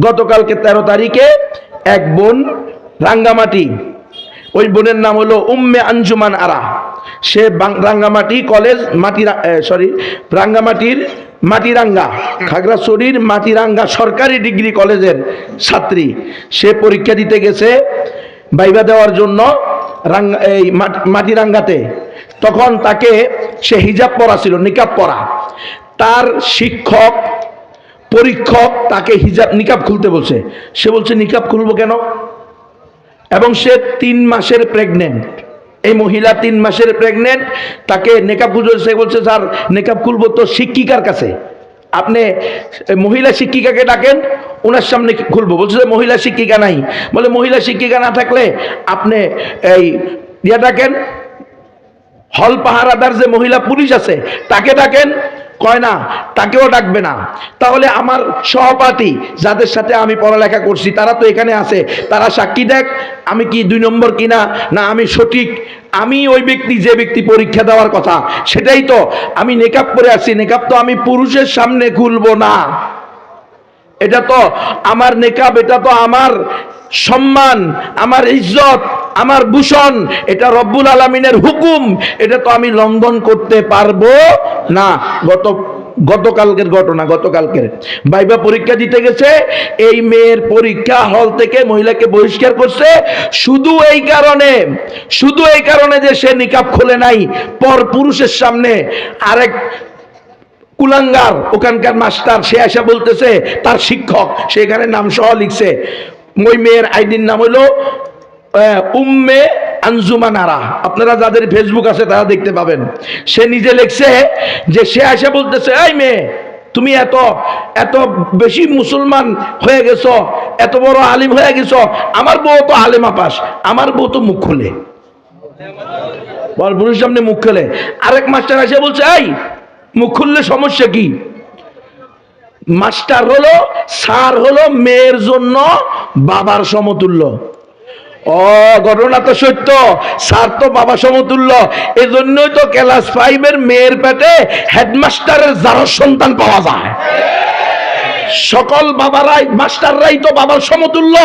গতকালকে তেরো তারিখে এক বোন রাঙ্গামাটি, ওই বোনের নাম হলো উম্মে আঞ্জুমান আরা। সে রাঙ্গামাটি কলেজ মাটি সরি রাঙ্গামাটির মাটিরাঙ্গা, খাগড়াছড়ির মাটিরাঙ্গা সরকারি ডিগ্রি কলেজের ছাত্রী। সে পরীক্ষা দিতে গেছে, বাইবা দেওয়ার জন্য রাঙ্গা এই মাটি- মাটিরাঙ্গাতে। তখন তাকে সে হিজাব পরা ছিল, নিকাব পরা। তার শিক্ষক পরীক্ষক তাকে হিজাব, নিকাব খুলতে বলছে। সে বলছে, নিকাব খুলবো কেন? এবং সে তিন মাসের প্রেগনেন্ট এই মহিলা তিন মাসের প্রেগনেন্ট তাকে নেকাব খুলবে সে বলছে, স্যার, নেকাব খুলবো তো শিক্ষিকার কাছে। আপনি মহিলা শিক্ষিকাকে ডাকেন, ওনার সামনে খুলবো। বলছে যে মহিলা শিক্ষিকা নাই। বলে, মহিলা শিক্ষিকা না থাকলে আপনি এই ইয়ে ডাকেন? হল পাহারাদার যে মহিলা পুলিশ আছে, তাকে ডাকেন কয় না, তাকেও ডাকবে না। তাহলে আমার সহপাঠী যাদের সাথে আমি পড়ালেখা করছি, তারা তো এখানে আছে। তারা সাক্ষী দেখ, আমি কি দুই নম্বর কিনা, না আমি সঠিক। আমি ওই ব্যক্তি, যে ব্যক্তি পরীক্ষা দেওয়ার কথা, সেটাই তো। আমি নেকাব পরে আছি, নেকাব তো আমি পুরুষের সামনে খুলবো না। এটা তো আমার নেকাব, এটা তো আমার সম্মান, আমার ইজ্জত। আমার ভূষণ, এটা রব্বুল আলমিনের হুকুম, এটা তো আমি লঙ্ঘন করতে পারব না। গত, গতকালকের ঘটনা, গতকালকের। বাইবা পরীক্ষা দিতে গেছে, এই মেয়ের পরীক্ষা হল থেকে মহিলাকে বহিষ্কার করছে। শুধু এই কারণে, শুধু এই কারণে যে সে নিকাব খোলে নাই, পর পুরুষের সামনে আরেক কুলাঙ্গার, ওখানকার মাস্টার, সে এসে বলতেছে, তার শিক্ষক সেখানে নাম সহ লিখছে। ওই মেয়ের আইডির নাম হলো উম্মে আঞ্জুমানারা আপনারা যাদের ফেসবুক আছে, তারা দেখতে পাবেন। সে নিজে লিখছে যে, সে এসে বলতেছে, এই মেয়ে, তুমি এত এত বেশি মুসলমান হয়ে গেছো, এত বড় আলিম হয়ে গেছো, আমার বউ তো আলেমা পাস আমার বউ তো মুখ খুলে। বল পুরুষ সামনে মুখ খুলে। আরেক মাস্টার এসে বলছে, এই, মুখ খুললে সমস্যা কি? মাস্টার হলো, স্যার হলো মেয়ের জন্য বাবার সমতুল্য। ও, ঘটনা তো সত্য। স্যার তো বাবা সমতুল্য। এজন্যই তো ক্লাস ফাইভের মেয়ের পেটে হেডমাস্টারের যারা সন্তান পাওয়া যায়। সকল বাবারাই, মাস্টাররাই তো বাবার সমতুল্য।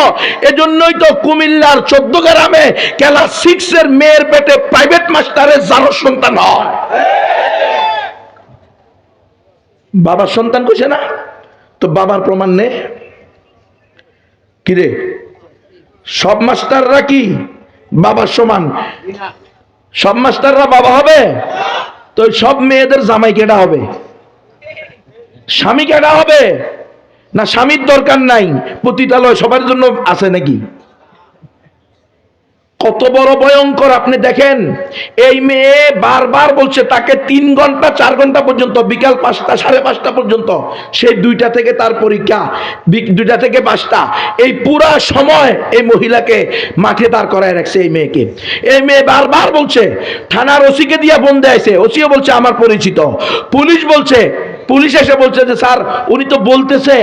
এজন্যই তো কুমিল্লার চোদ্দ গ্রামে ক্লাস সিক্স এর মেয়ের পেটে প্রাইভেট মাস্টারের যারা সন্তান হয়। বাবার সন্তান কইছে না? তো বাবার প্রমাণ নে। কিরে? সব মাস্টাররা কি বাবার সমান? সব মাস্টাররা বাবা হবে? তো সব মেয়েদের জামাই কেটা হবে? স্বামী কেটা হবে? না স্বামীর দরকার নাই। পতিতালয় সবার জন্য আছে নাকি? কত বড় ভয়ঙ্কর, আপনি দেখেন। এই মেয়ে বারবার বলছে, তাকে তিন ঘণ্টা, চার ঘণ্টা পর্যন্ত, বিকাল পাঁচটা, সাড়ে পাঁচটা পর্যন্ত সেই দুইটা থেকে তার পরীক্ষা দুইটা থেকে পাঁচটা। এই পুরা সময় এই মহিলাকে মাঠে দাঁড় করায় রাখছে এই মেয়েকে। এই মেয়ে বারবার বলছে, থানার ওসিকে দিয়া ফোন দেয়ছে ওসিও বলছে, আমার পরিচিত। পুলিশ বলছে পুলিশ এসে বলছে যে, স্যার, উনি তো বলতেছে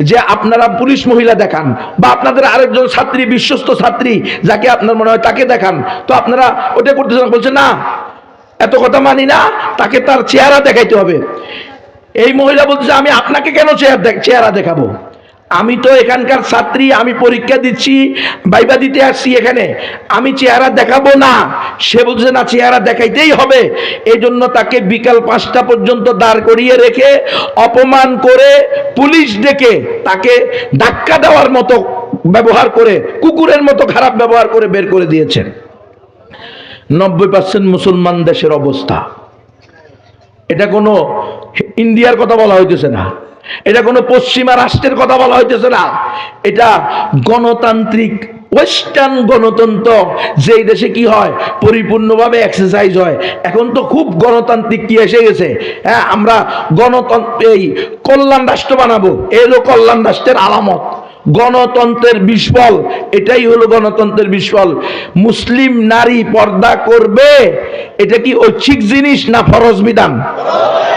যে আপনারা পুলিশ মহিলা দেখান বা আপনাদের আরেকজন ছাত্রী, বিশ্বস্ত ছাত্রী যাকে আপনার মনে হয় তাকে দেখান। তো আপনারা ওটা করতেছেন। বলছে, না, এত কথা মানি না, তাকে তার চেহারা দেখাইতে হবে। এই মহিলা বলতেছে, আমি আপনাকে কেন চেহারা চেহারা দেখাবো? আমি তো এখানকার ছাত্রী, আমি পরীক্ষা দিচ্ছি, বাইবা দিতে আসছি এখানে। আমি চেহারা দেখাবো না, সে বলছে, না, চেহারা দেখাইতেই হবে। এই জন্য তাকে বিকাল পাঁচটা পর্যন্ত দাঁড় করিয়ে রেখে অপমান করে পুলিশ ডেকে তাকে ধাক্কা দেওয়ার মতো ব্যবহার করে, কুকুরের মতো খারাপ ব্যবহার করে বের করে দিয়েছেন। নব্বই পার্সেন্ট মুসলমান দেশের অবস্থা। এটা কোনো ইন্ডিয়ার কথা বলা হইতেছে না। এটা কোনো পশ্চিমা রাষ্ট্রের কথা বলা হইতেছে না। এটা গণতান্ত্রিক ওয়েস্টার্ন গণতন্ত্র। যেই দেশে কি হয়, পরিপূর্ণভাবে এক্সারসাইজ হয়। এখন তো খুব গণতান্ত্রিক কি এসে গেছে। হ্যাঁ আমরা গণতন্ত্র, এই কল্যাণ রাষ্ট্র বানাবো। এই হলো কল্যাণ রাষ্ট্রের আলামত। গণতন্ত্রের বিস্ফল এটাই হলো গণতন্ত্রের বিস্ফল মুসলিম নারী পর্দা করবে, এটা কি ঐচ্ছিক জিনিস না ফরজ বিধান?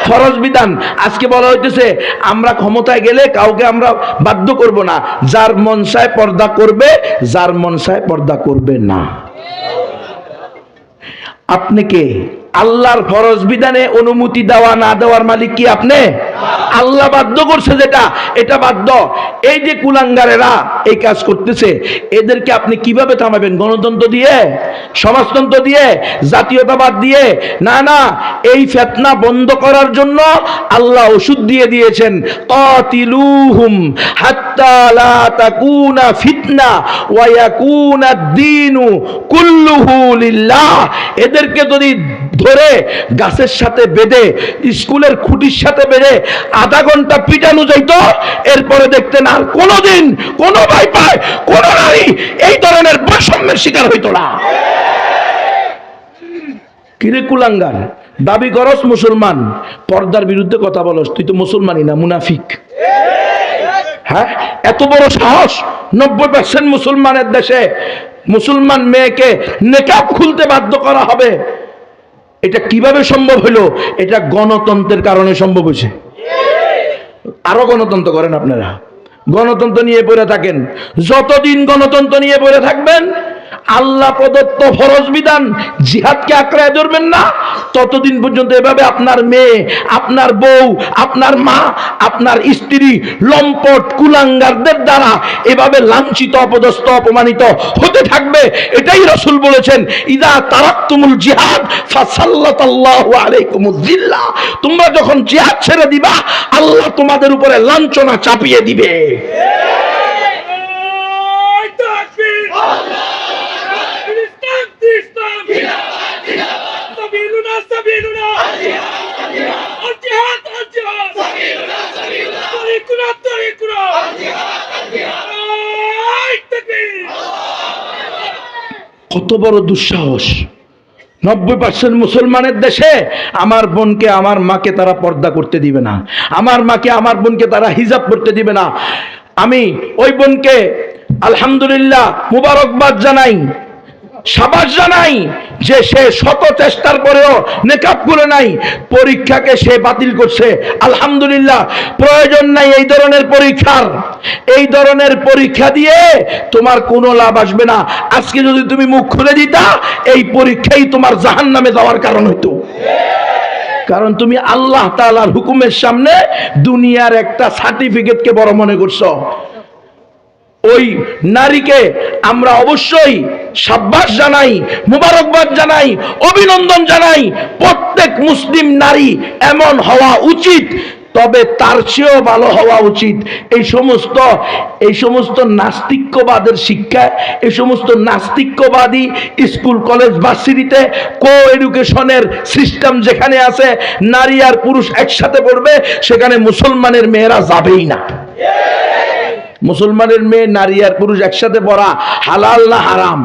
ফরজ বিধান। আজকে বলা হইতেছে, আমরা ক্ষমতায় গেলে কাউকে আমরা বাধ্য করব না। যার মনসায় পর্দা করবে, যার মনসায় পর্দা করবে না। আপনি কে? আল্লাহর ফরজ বিধানে অনুমতি দেওয়া না দেওয়ার মালিক কি আপনি? আল্লাহ বাধ্য করছে যেটা, এটা বাধ্য। এই যে কুলাঙ্গারেরা এই কাজ করতেছে, এদেরকে আপনি কীভাবে থামাবেন? গণতন্ত্র দিয়ে, সমাজতন্ত্র দিয়ে, জাতীয়তাবাদ দিয়ে? না না, এই ফেতনা বন্ধ করার জন্য আল্লাহ ওষুধ দিয়ে দিয়েছেন, কাতিলুহুম হাত্তা ফিতনা ওয়া ইয়াকুনা দ্বীনু কুল্লুহু এদেরকে যদি ধরে গাছের সাথে বেঁধে, স্কুলের খুঁটির সাথে বেঁধে আধা ঘণ্টা পিটানো যাইতো, এরপরে দেখতেন আর কোনোদিন কোনো ভাই পায় কোন নারী এই ধরনের বৈষম্যের শিকার হইতো না। কিরে কুলাঙ্গার? দাবি করস মুসলমান, পর্দার বিরুদ্ধে কথা বলস, তুই তো মুসলমানই না, মুনাফিক। হ্যাঁ? এত বড় সাহস, নব্বই পার্সেন্ট মুসলমানের দেশে মুসলমান মেয়েকে নেকাব খুলতে বাধ্য করা হবে। এটা কীভাবে সম্ভব হলো? এটা গণতন্ত্রের কারণে সম্ভব হয়েছে। আরও গণতন্ত্র করেন আপনারা। গণতন্ত্র নিয়ে পড়ে থাকেন। যতদিন গণতন্ত্র নিয়ে পড়ে থাকবেন আল্লাহ প্রদত্ত ফরজ বিধান, জিহাদকে আঁকড়ায় ধরবেন না। ততদিন পর্যন্ত এভাবে আপনার মেয়ে, আপনার বউ, আপনার মা, আপনার স্ত্রী, লম্পট, কুলাঙ্গারদের দ্বারা এভাবে লাঞ্ছিত, অপদস্থ, অপমানিত হতে থাকবে। এটাই রসুল বলেছেন, ইদা তারাক্তুমুল জিহাদ ফাসাল্লাতাল্লাহু আলাইকুমুজ্জিল্লাহ তোমরা যখন জিহাদ ছেড়ে দিবা, আল্লাহ তোমাদের উপরে লাঞ্ছনা চাপিয়ে দিবে। জিহাদ তরিকুনা তরিকুনা। আই তাকবীর। কত বড় দুঃসাহস। নব্বই পার্সেন্ট মুসলমানের দেশে আমার বোনকে, আমার মাকে তারা পর্দা করতে দিবে না। আমার মাকে, আমার বোনকে তারা হিজাব করতে দিবে না। আমি ওই বোনকে আলহামদুলিল্লাহ মুবারকবাদ জানাই। সাবাস জানাই যে সে শত চেষ্টার পরেও নেকাব করে নাই। পরীক্ষাকে সে বাতিল করছে। আলহামদুলিল্লাহ, প্রয়োজন নাই এই ধরনের পরীক্ষার। এই ধরনের পরীক্ষা দিয়ে তোমার কোনো লাভ আসবে না। আজকে যদি তুমি মুখ খুলে দিতা, এই পরীক্ষাই তোমার জাহান নামে যাওয়ার কারণ হইতো। কারণ তুমি আল্লাহ তাআলার হুকুমের সামনে দুনিয়ার একটা সার্টিফিকেটকে বড় মনে করছ। ওই নারীকে আমরা অবশ্যই সাব্বাস জানাই, মুবারকবাদ জানাই, অভিনন্দন জানাই, প্রত্যেক মুসলিম নারী এমন হওয়া উচিত, তবে তার চেয়েও ভালো হওয়া উচিত। এই সমস্ত এই সমস্ত নাস্তিক্যবাদের শিক্ষা, এই সমস্ত নাস্তিক্যবাদী স্কুল, কলেজ, ভার্সিটিতে কো এডুকেশনের সিস্টেম যেখানে আছে, নারী আর পুরুষ একসাথে পড়বে, সেখানে মুসলমানের মেয়েরা যাবেই না। মুসলমানের মেয়ে, নারী আর পুরুষ একসাথে পড়া হালাল না হারাম?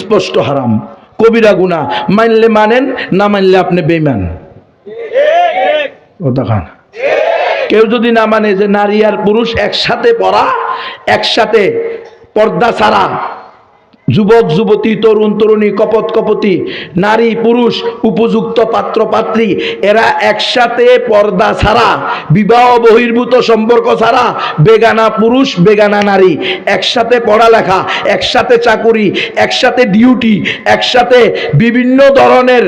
স্পষ্ট হারাম। কবিরা গুনা মানলে মানেন, না মানলে আপনি বেমান কেউ যদি না মানে যে নারী আর পুরুষ একসাথে পড়া, একসাথে পর্দা ছাড়া যুবক, যুবতী, তরুণ, তরুণী, কপত, কপতি, নারী, পুরুষ, উপযুক্ত পাত্র, পাত্রী, এরা একসাথে পর্দা ছাড়া, বিবাহ বহির্ভূত সম্পর্ক ছাড়া, বেগানা পুরুষ, বেগানা নারী, একসাথে পড়ালেখা, একসাথে চাকুরি, একসাথে ডিউটি, একসাথে বিভিন্ন ধরনের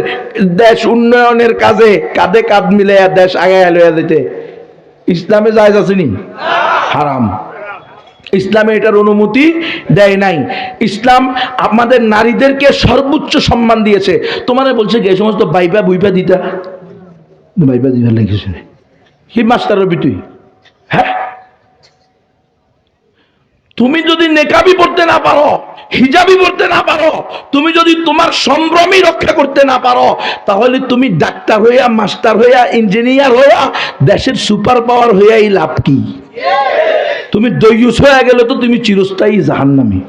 দেশ উন্নয়নের কাজে কাঁধে কাঁধ মিলে দেশ আগায় লইয়া দিতে ইসলামে জায়জ আসেনি হারাম। ইসলামে এটার অনুমতি দেয় নাই। ইসলাম আমাদের নারীদেরকে সর্বোচ্চ সম্মান দিয়েছে। তোমার বলছে কি সমস্ত বাইবা বুইবা দিতা বাইবা দিবার লেগেছে কি মাস্টার রবি তুই। হ্যাঁ? তুমি যদি নেকাবি পড়তে না পারো হিজাবি পড়তে না পারো। তুমি যদি তোমার সম্ভ্রমই রক্ষা করতে না পারো, তাহলে তুমি ডাক্তার হইয়া, মাস্টার হইয়া, ইঞ্জিনিয়ার হইয়া, দেশের সুপার পাওয়ার হইয়াই লাভ কি? তুমি দৈয়ুস হয়ে গেলে তো তুমি চিরস্থায়ী জাহান্নামী।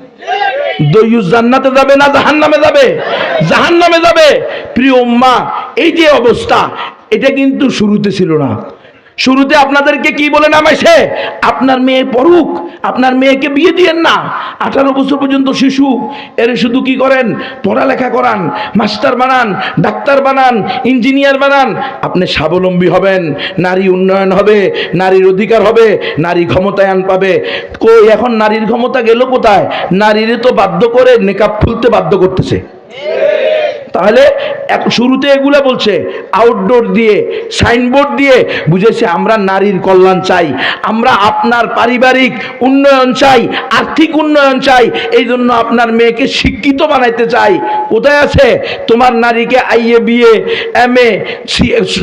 দৈয়ুস জান্নাতে যাবে না জাহান্নামে যাবে? জাহান্নামে যাবে। প্রিয় উম্মা, এই যে অবস্থা, এটা কিন্তু শুরুতে ছিল না। শুরুতে আপনাদেরকে কি বলে নামাইছে? আপনার মেয়ে পড়ুক, আপনার মেয়েকে বিয়ে দিয়েন না। আঠারো বছর পর্যন্ত শিশু, এর শুধু কি করেন? পড়ালেখা করান, মাস্টার বানান, ডাক্তার বানান, ইঞ্জিনিয়ার বানান। আপনি স্বাবলম্বী হবেন, নারী উন্নয়ন হবে, নারীর অধিকার হবে, নারী ক্ষমতায়ন পাবে। কই এখন নারীর ক্ষমতা গেল কোথায়? নারীরে তো বাধ্য করে নেকাব খুলতে বাধ্য করতেছে। তাহলে শুরুতে এগুলা বলছে আউটডোর দিয়ে সাইনবোর্ড দিয়ে বুঝেছে, আমরা নারীর কল্যাণ চাই, আমরা আপনার পারিবারিক উন্নয়ন চাই, আর্থিক উন্নয়ন চাই, এই জন্য আপনার মেয়েকে শিক্ষিত বানাইতে চাই। কোথায় আছে? তোমার নারীকে আইএ বিয়ে এম, এ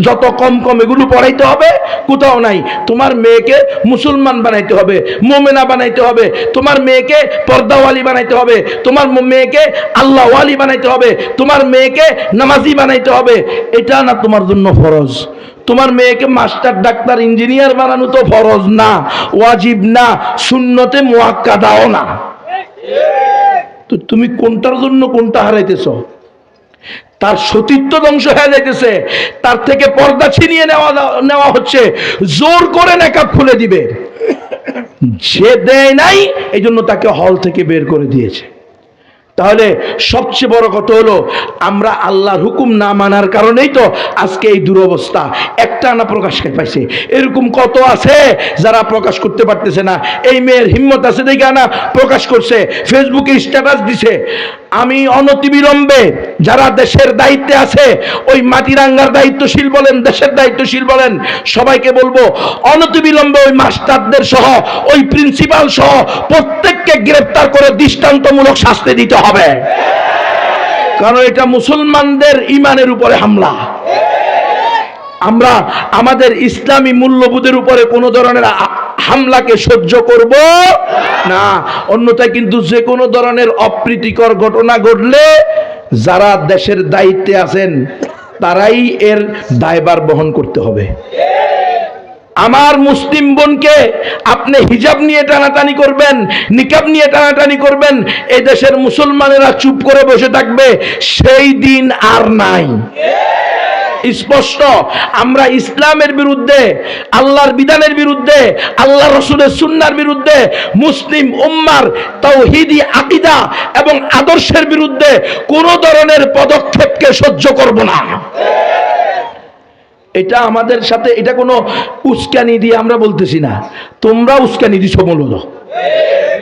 যত কম কম এগুলো পড়াইতে হবে, কোথাও নাই। তোমার মেয়েকে মুসলমান বানাইতে হবে, মোমেনা বানাইতে হবে, তোমার মেয়েকে পর্দাওয়ালি বানাইতে হবে, তোমার মেয়েকে আল্লাহওয়ালি বানাইতে হবে, তোমার মেয়েকে নামাজি বানাইতে হবে, এটা না তোমার জন্য ফরজ। তোমার মেয়েকে মাস্টার, ডাক্তার, ইঞ্জিনিয়ার বানানো তো ফরজ না, ওয়াজিব না শূন্যতে মোয়াক্কাদাও না। তো তুমি কোনটার জন্য কোনটা হারাইতেছ? তার সতীত্ব ধ্বংস হয়ে যাইতেছে, তার থেকে পর্দা ছিনিয়ে নেওয়া নেওয়া হচ্ছে, জোর করে নেকাব খুলে দিবে। সে দেয় নাই এই জন্য তাকে হল থেকে বের করে দিয়েছে। তাহলে সবচেয়ে বড় কথা হলো, আমরা আল্লাহর হুকুম না মানার কারণেই তো আজকে এই দুরবস্থা। একটা না প্রকাশ পাইছে? এরকম কত আছে যারা প্রকাশ করতে পারতেছে না? এই মেয়ের হিম্মত আছে দেখে না প্রকাশ করছে ফেসবুকে স্ট্যাটাস দিছে। আমি অনতিবিলম্বে যারা দেশের দায়িত্বে আছে, ওই মাটিরাঙ্গার দায়িত্বশীল বলেন, দেশের দায়িত্বশীল বলেন, সবাইকে বলব, অনতিবিলম্বে ওই মাস্টারদের সহ, ওই প্রিন্সিপাল সহ প্রত্যেককে গ্রেপ্তার করে দৃষ্টান্তমূলক শাস্তি দিতে হবে। কারণ এটা মুসলমানদের ইমানের উপরে হামলা। আমরা আমাদের ইসলামী মূল্যবোধের উপরে কোনো ধরনের হামলাকে সহ্য করব? না। অন্যথায় কিন্তু যে কোনো ধরনের অপ্রীতিকর ঘটনা ঘটলে যারা দেশের দায়িত্বে আছেন, তারাই এর দায়ভার বহন করতে হবে। আমার মুসলিম বোনকে আপনি হিজাব নিয়ে টানাটানি করবেন, নিকাব নিয়ে টানাটানি করবেন এই দেশের মুসলমানেরা চুপ করে বসে থাকবে, সেই দিন আর নাই। স্পষ্ট। আমরা ইসলামের বিরুদ্ধে, আল্লাহর বিধানের বিরুদ্ধে, আল্লাহ রসুলের সুন্নার বিরুদ্ধে, মুসলিম উম্মার তৌহিদি আকিদা এবং আদর্শের বিরুদ্ধে কোন ধরনের পদক্ষেপকে সহ্য করব না। এটা আমাদের সাথে, এটা কোনো উস্কানি দিয়ে আমরা বলতেছি না। তোমরা উস্কানি দিছ মূলত।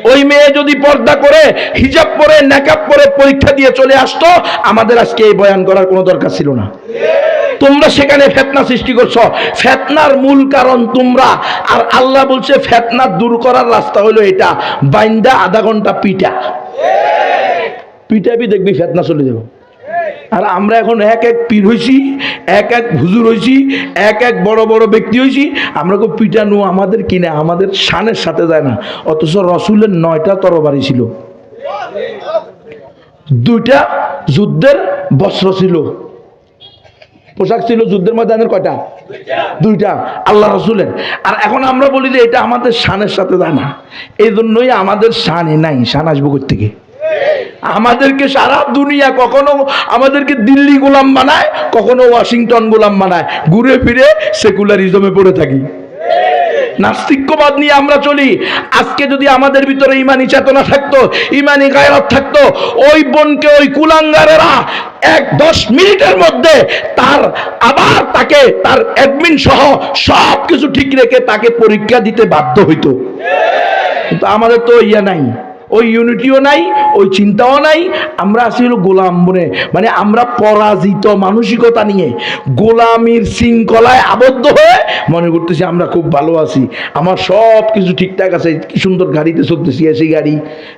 ওই মেয়ে যদি পর্দা করে, হিজাব পরে, নেকাব পরে পরীক্ষা দিয়ে চলে আসতো, আমাদের আজকে এই বয়ান করার কোনো দরকার ছিল না। তোমরা সেখানে ফেতনা সৃষ্টি করছ। ফেতনার মূল কারণ তোমরা। আর আল্লাহ বলছে, ফেতনা দূর করার রাস্তা হলো এটা। বাইন্দা আধা ঘণ্টা পিটা পিটাবি দেখবি ফেতনা চলে যাব। আর আমরা এখন এক এক পীর হয়েছি এক এক হুজুর হয়েছি এক এক বড় বড় ব্যক্তি হয়েছি আমরা কেউ পিটানো আমাদের কিনে, আমাদের শানের সাথে যায় না। অথচ রসুলের নয়টা তরবারি ছিল। দুইটা যুদ্ধের বস্ত্র ছিল। পোশাক ছিল যুদ্ধের ময়দানের কয়টা? দুইটা। আল্লাহ রসুলের। আর এখন আমরা বলি যে এটা আমাদের শানের সাথে যায় না। এই জন্যই আমাদের শানে নাই। শান আসব থেকে আমাদেরকে সারা দুনিয়া কখনো আমাদেরকে দিল্লি গোলাম বানায়, কখনো ওয়াশিংটন গোলাম বানায়। ঘুরে ফিরে সেকুলারিজমে পড়ে থাকি। নাস্তিক্যবাদ নিয়ে আমরা চলি। আজকে যদি আমাদের ভিতরে ইমানি চেতনা থাকতো, ইমানি গায়রত থাকতো, ওই বোনকে ওই কুলাঙ্গারেরা এক দশ মিনিটের মধ্যে তার আবার তাকে, তার অ্যাডমিন সহ সব কিছু ঠিক রেখে তাকে পরীক্ষা দিতে বাধ্য হইতো। কিন্তু আমাদের তো ইয়া নাই। ওই ইউনিটিও নাই, ওই চিন্তাও নাই। আমরা আছি হলো গোলাম বনে। মানে আমরা পরাজিত মানসিকতা নিয়ে গোলামির শৃঙ্খলায় আবদ্ধ হয়ে মনে করতেছি আমরা খুব ভালো আছি। আমার সব কিছু ঠিকঠাক আছে, কি সুন্দর গাড়িতে চলতেছি, এসি গাড়ি।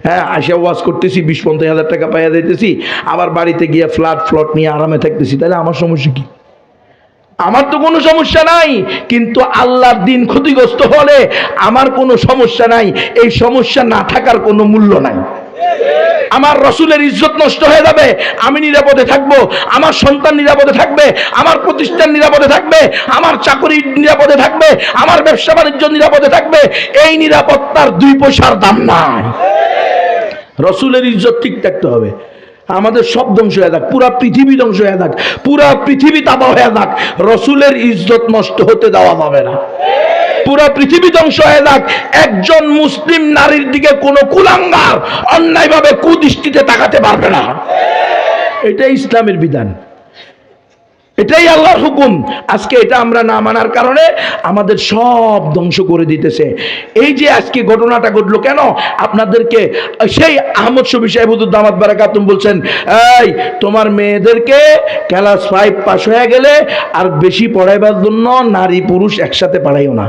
হ্যাঁ আসা ওয়াজ করতেছি, বিশ পঞ্চাশ হাজার টাকা পাইয়া দিতেছি আবার বাড়িতে গিয়ে ফ্ল্যাট ফ্লট নিয়ে আরামে থাকতেছি। তাহলে আমার সমস্যা কি? আমার তো কোনো সমস্যা নাই, কিন্তু আল্লাহর দিন ক্ষতিগ্রস্ত হলে আমার কোনো সমস্যা নাই, এই সমস্যা না থাকার কোনো মূল্য নাই। আমার রসুলের ইজ্জত নষ্ট হয়ে যাবে, আমি নিরাপদে থাকব, আমার সন্তান নিরাপদে থাকবে, আমার প্রতিষ্ঠান নিরাপদে থাকবে, আমার চাকরি নিরাপদে থাকবে, আমার ব্যবসা বাণিজ্য নিরাপদে থাকবে, এই নিরাপত্তার দুই পয়সার দাম নাই। রসুলের ইজ্জত ঠিক থাকতে হবে। আমাদের সব ধ্বংস হয়ে যাক, পুরা পৃথিবী ধ্বংস হয়ে যাক, পুরা পৃথিবী তাবা হয়ে যাক, রসুলের ইজ্জত নষ্ট হতে দেওয়া যাবে না। পুরা পৃথিবী ধ্বংস হয়ে যাক, একজন মুসলিম নারীর দিকে কোন কুলাঙ্গার অন্যায়ভাবে কুদৃষ্টিতে তাকাতে পারবে না। এটা ইসলামের বিধান। এটাই আল্লাহর হুকুম। আজকে এটা আমরা না মানার কারণে আমাদের সব ধ্বংস করে দিতেছে। এই যে আজকে ঘটনাটা ঘটলো কেন? আপনাদেরকে সেই আহমদ শফি সাহেবুদ্দুর দামাত বারাকাতুম বলছেন, এই, তোমার মেয়েদেরকে ক্লাস ফাইভ পাস হয়ে গেলে আর বেশি পড়াইবার জন্য নারী পুরুষ একসাথে পড়াইও না।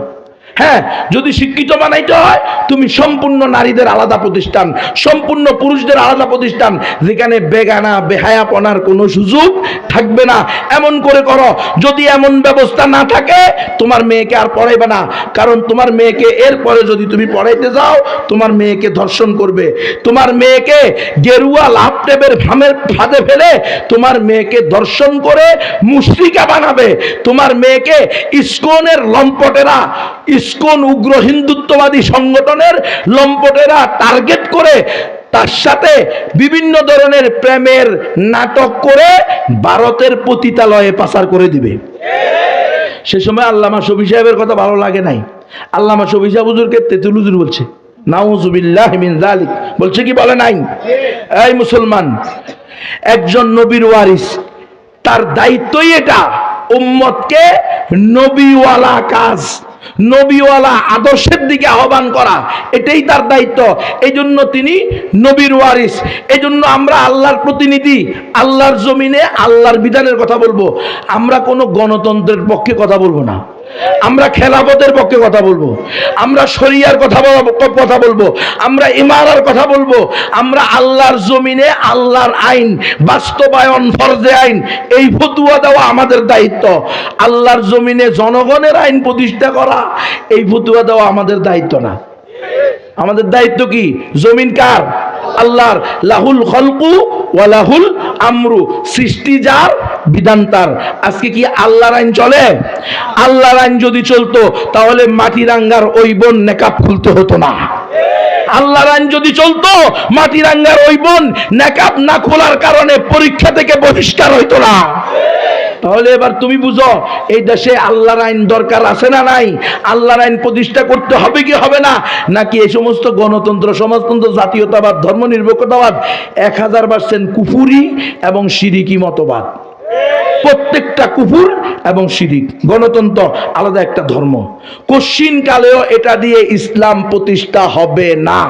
হ্যাঁ যদি শিক্ষিত বানাইতে হয়, তুমি সম্পূর্ণ নারীদের আলাদা প্রতিষ্ঠান, সম্পূর্ণ পুরুষদের আলাদা প্রতিষ্ঠান, যেখানে বেগানা, বেহায়াপনার কোনো সুযোগ থাকবে না। এমন করে করো, যদি এমন ব্যবস্থা না থাকে, তোমার মেয়েকে আর পড়াইবে না। কারণ তোমার মেয়েকে এরপরে যদি তুমি পড়াইতে যাও, তোমার মেয়েকে ধর্ষণ করবে। তোমার মেয়েকে গেরুয়া লাভ টেপের ফামের ফাঁদে ফেলে তোমার মেয়েকে ধর্ষণ করে মুশ্রিকা বানাবে। তোমার মেয়েকে ইস্কনের লম্পটেরা ইস্কন উগ্র হিন্দুত্ববাদী সংগঠনের লম্পটেরা টার্গেট করে তার সাথে বিভিন্ন ধরনের প্রেমের নাটক করে ভারতের পতিতালয়ে পাচার করে দিবে। সে সময় আল্লামা শফি সাহেবের কথা ভালো লাগে নাই। আল্লামা শফি সাহেব হুজুরকে তেতুল হুজুর বলছে বলছে কি বলে নাই? এই মুসলমান, একজন নবীর ওয়ারিস, তার দায়িত্বই এটা, উম্মতকে নবীওয়ালা কাজ। নবীওয়ালা আদর্শের দিকে আহ্বান করা, এটাই তার দায়িত্ব। এই জন্য তিনি নবীর ওয়ারিস। এই জন্য আমরা আল্লাহর প্রতিনিধি, আল্লাহর জমিনে আল্লাহর বিধানের কথা বলব। আমরা কোনো গণতন্ত্রের পক্ষে কথা বলব না। আমরা খেলাফতের পক্ষে কথা বলব, আমরা শরিয়ার কথা কথা বলব, আমরা ইমারার কথা বলব, আমরা আল্লাহর জমিনে আল্লাহর আইন, বাস্তবায়ন ফরজে আইন, এই ফতুয়া দেওয়া আমাদের দায়িত্ব। আল্লাহর জমিনে জনগণের আইন প্রতিষ্ঠা করা, এই ফতুয়া দেওয়া আমাদের দায়িত্ব না। আমাদের দায়িত্ব কি? জমিন কার? আল্লাহর লাহুল খলকু ওয়া লাহুল আমরু। সৃষ্টি যার, বিধান তার। আজকে কি আল্লাহর আইন চলে? আল্লাহর আইন যদি চলতো, তাহলে মাটিরাঙ্গার ওই বোন নেকাব খুলতে হতো না। আল্লাহর আইন যদি চলতো মাটিরাঙ্গার ওই বোন নেকাব না খোলার কারণে পরীক্ষা থেকে বহিষ্কার হইতো না। তাহলে এবার তুমি বুঝো, এই দেশে আল্লাহর আইন দরকার আছে না নাই? আল্লাহর আইন প্রতিষ্ঠা করতে হবে কি হবে না? নাকি এই সমস্ত গণতন্ত্র, সমাজতন্ত্র, জাতীয়তাবাদ, ধর্মনিরপেক্ষতাবাদ এক হাজার পার্সেন্ট কুফুরি এবং সিরিকি মতবাদ? প্রত্যেকটা কুফুর এবং শিরিক গণতন্ত্র আলাদা একটা ধর্ম। কশ্চিন কালেও এটা দিয়ে ইসলাম প্রতিষ্ঠা হবে না।